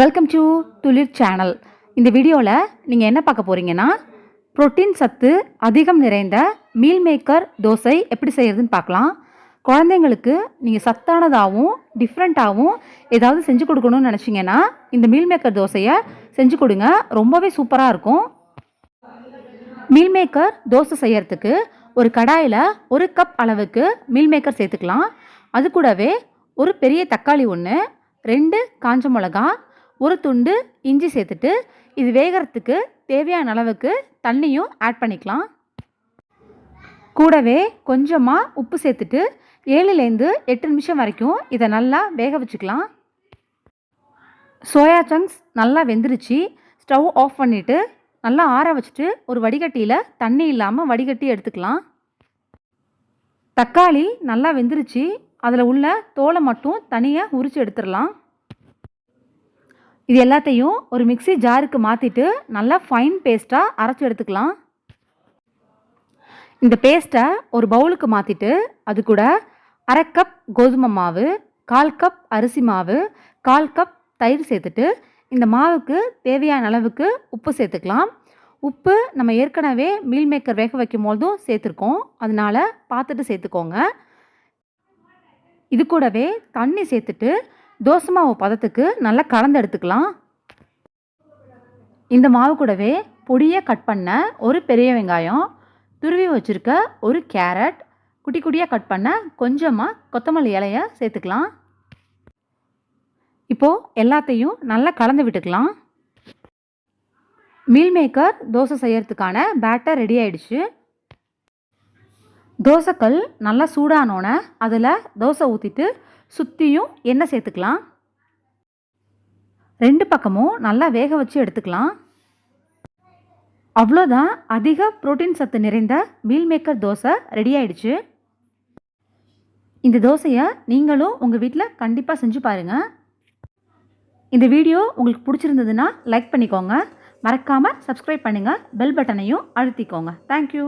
Welcome to துளிர் channel இந்த வீடியோவில் நீங்கள் என்ன பார்க்க போகிறீங்கன்னா புரோட்டீன் சத்து அதிகம் நிறைந்த மீல் மேக்கர் தோசை எப்படி செய்கிறதுன்னு பார்க்கலாம். குழந்தைங்களுக்கு நீங்கள் சத்தானதாகவும் டிஃப்ரெண்ட்டாகவும் ஏதாவது செஞ்சு கொடுக்கணும்னு நினச்சிங்கன்னா இந்த மீல் மேக்கர் தோசையை செஞ்சு கொடுங்க. ரொம்பவே சூப்பராக இருக்கும். மீல் மேக்கர் தோசை செய்கிறதுக்கு ஒரு கடாயில் ஒரு கப் அளவுக்கு மீல் மேக்கர் சேர்த்துக்கலாம். அது கூடவே ஒரு பெரிய தக்காளி ஒன்று ரெண்டு காஞ்ச மிளகா ஒரு துண்டு இஞ்சி சேர்த்துட்டு இது வேகிறதுக்கு தேவையான அளவுக்கு தண்ணியும் ஆட் பண்ணிக்கலாம். கூடவே கொஞ்சமாக உப்பு சேர்த்துட்டு ஏழுலேருந்து எட்டு நிமிஷம் வரைக்கும் இதை நல்லா வேக வச்சுக்கலாம். சோயா சங்க்ஸ் நல்லா வெந்துருச்சு. ஸ்டவ் ஆஃப் பண்ணிவிட்டு நல்லா ஆற வச்சுட்டு ஒரு வடிகட்டியில் தண்ணி இல்லாமல் வடிகட்டி எடுத்துக்கலாம். தக்காளி நல்லா வெந்துருச்சு. அதில் உள்ள தோலை மட்டும் தனியாக உரித்து எடுத்துடலாம். இது எல்லாத்தையும் ஒரு மிக்சி ஜாருக்கு மாற்றிட்டு நல்லா ஃபைன் பேஸ்ட்டாக அரைச்சி எடுத்துக்கலாம். இந்த பேஸ்ட்டை ஒரு பவுலுக்கு மாற்றிட்டு அது கூட அரை கப் கோதுமை மாவு கால் கப் அரிசி மாவு கால் கப் தயிர் சேர்த்துட்டு இந்த மாவுக்கு தேவையான அளவுக்கு உப்பு சேர்த்துக்கலாம். உப்பு நம்ம ஏற்கனவே மீல் மேக்கர் வேக வைக்கும் போதும் சேர்த்துருக்கோம். அதனால பார்த்துட்டு சேர்த்துக்கோங்க. இது கூடவே தண்ணி சேர்த்துட்டு தோசை மாவு பதத்துக்கு நல்லா கலந்து எடுத்துக்கலாம். இந்த மாவு கூடவே பொடியை கட் பண்ண ஒரு பெரிய வெங்காயம் துருவி வச்சுருக்க ஒரு கேரட் குட்டி குட்டியாக கட் பண்ண கொஞ்சமாக கொத்தமல்லி இலையை சேர்த்துக்கலாம். இப்போது எல்லாத்தையும் நல்லா கலந்து விட்டுக்கலாம். மீல் மேக்கர் தோசை செய்யறதுக்கான பேட்டர் ரெடி ஆயிடுச்சு. தோசைக்கல் நல்லா சூடானோன்னே அதில் தோசை ஊற்றிட்டு சுற்றியும் எண்ணெய் சேர்த்துக்கலாம். ரெண்டு பக்கமும் நல்லா வேக வச்சு எடுத்துக்கலாம். அவ்வளோதான். அதிக புரோட்டீன் சத்து நிறைந்த மீல் மேக்கர் தோசை ரெடி ஆயிடுச்சு. இந்த தோசையை நீங்களும் உங்கள் வீட்டில் கண்டிப்பாக செஞ்சு பாருங்கள் இந்த வீடியோ உங்களுக்கு பிடிச்சிருந்ததுன்னா லைக் பண்ணிக்கோங்க. மறக்காமல் சப்ஸ்கிரைப் பண்ணுங்கள் பெல் பட்டனையும் அழுத்திக்கோங்க. தேங்க்யூ